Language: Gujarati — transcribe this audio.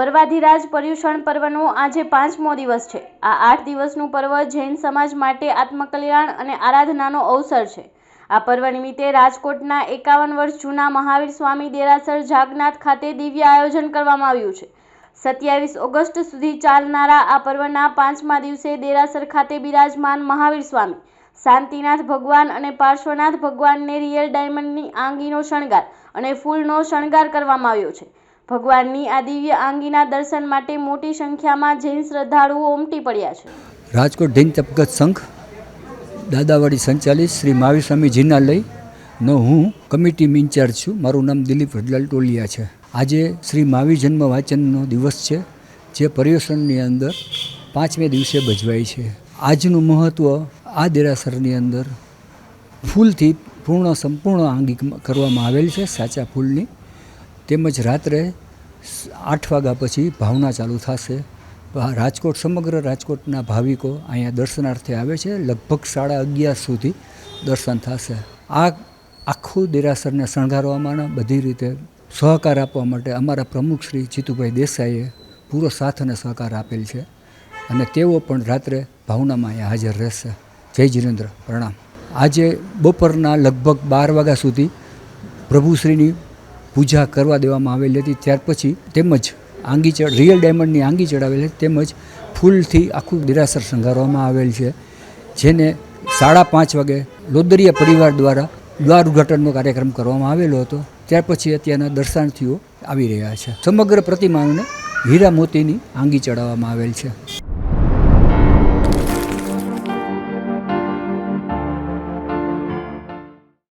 પર્વાધિરાજ પર્યુષણ પર્વનો આજે પાંચમો દિવસ છે. આ આઠ દિવસનું પર્વ જૈન સમાજ માટે આત્મકલ્યાણ અને આરાધનાનો અવસર છે. આ પર્વ નિમિત્તે રાજકોટના એકાવન વર્ષ જૂના મહાવીર સ્વામી દેરાસર જાગનાથ ખાતે દિવ્ય આયોજન કરવામાં આવ્યું છે. સત્યાવીસ ઓગસ્ટ સુધી ચાલનારા આ પર્વના પાંચમા દિવસે દેરાસર ખાતે બિરાજમાન મહાવીર સ્વામી, શાંતિનાથ ભગવાન અને પાર્શ્વનાથ ભગવાનને રિયલ ડાયમંડની આંગીનો શણગાર અને ફૂલનો શણગાર કરવામાં આવ્યો છે. ભગવાનની આ દિવ્ય આંગીના દર્શન માટે મોટી સંખ્યામાં જૈન શ્રદ્ધાળુઓ ઉમટી પડ્યા છે. રાજકોટ જૈન તપગત સંઘ, દાદાવાડી સંચાલિત શ્રી મહાવીર સ્વામી જિનાલયનો હું કમિટી ઇન્ચાર્જ છું. મારું નામ દિલીપ વડલાલ ટોલિયા છે. આજે શ્રી મહાવીર જન્મ વાંચનનો દિવસ છે, જે પર્યુષણની અંદર પાંચમે દિવસે ભજવાય છે. આજનું મહત્ત્વ આ દેરાસરની અંદર ફૂલથી પૂર્ણ સંપૂર્ણ આંગી કરવામાં આવેલ છે, સાચા ફૂલની. તેમજ રાત્રે આઠ વાગ્યા પછી ભાવના ચાલુ થશે. રાજકોટ, સમગ્ર રાજકોટના ભાવિકો અહીંયા દર્શનાર્થે આવે છે. લગભગ સાડા અગિયાર સુધી દર્શન થશે. આ આખું દેરાસરને શણગારવામાં બધી રીતે સહકાર આપવા માટે અમારા પ્રમુખ શ્રી જીતુભાઈ દેસાઈએ પૂરો સાથ અને સહકાર આપેલ છે અને તેઓ પણ રાત્રે ભાવનામાં અહીંયા હાજર રહેશે. જય જીનેન્દ્ર. પ્રણામ. આજે બપોરના લગભગ બાર વાગ્યા સુધી પ્રભુશ્રીની પૂજા કરવા દેવામાં આવેલી હતી. ત્યાર પછી તેમજ આંગી ચડ રિયલ ડાયમંડની આંગી ચડાવેલી તેમજ ફૂલથી આખું દેરાસર શણગારવામાં આવેલ છે. જેને સાડા પાંચ વાગે લોદરિયા પરિવાર દ્વારા દ્વાર ઉદ્ઘાટનનો કાર્યક્રમ કરવામાં આવેલો હતો. ત્યાર પછી અત્યારના દર્શનાર્થીઓ આવી રહ્યા છે. સમગ્ર પ્રતિમાને હીરા મોતીની આંગી ચડાવવામાં આવેલ છે.